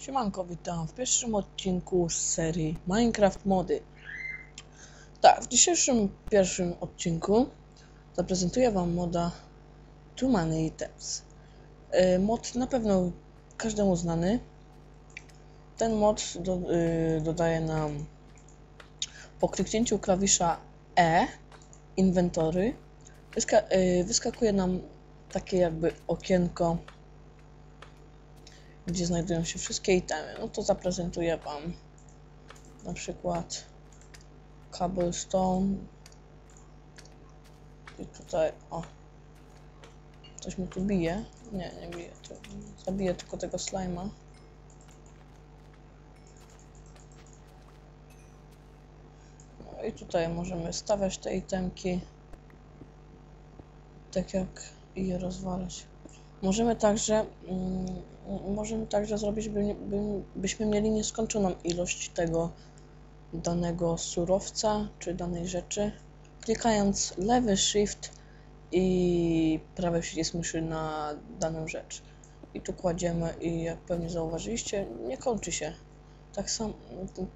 Siemanko, witam w pierwszym odcinku z serii Minecraft Mody. Tak, w dzisiejszym pierwszym odcinku zaprezentuję Wam moda Too Many Items. Mod na pewno każdemu znany. Ten mod do, yy, dodaje nam po kliknięciu klawisza E inwentory wyska yy, wyskakuje nam takie jakby okienko gdzie znajdują się wszystkie itemy. No to zaprezentuję Wam na przykład cobblestone. I tutaj, o coś mi tu bije, nie, nie bije, to zabiję tylko tego slima. No i tutaj możemy stawiać te itemki tak jak je rozwalać. Możemy także, mm, możemy także zrobić, by, by, byśmy mieli nieskończoną ilość tego danego surowca czy danej rzeczy, klikając lewy shift i prawy przycisk myszy na daną rzecz. I tu kładziemy i jak pewnie zauważyliście, nie kończy się. Tak samo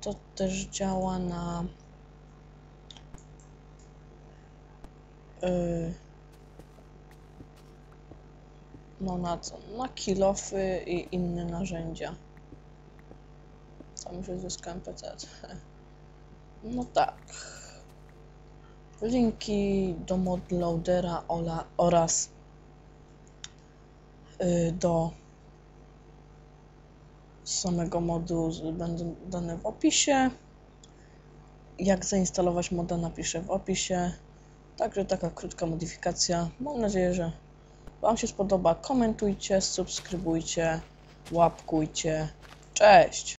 to, też działa na yy, no na co? Na kilofy i inne narzędzia. Tam już zyskałem PC. No tak. Linki do modloadera oraz yy, do samego modu będą dane w opisie. Jak zainstalować moda napiszę w opisie. Także taka krótka modyfikacja. Mam nadzieję, że Wam się spodoba, komentujcie, subskrybujcie, łapkujcie. Cześć!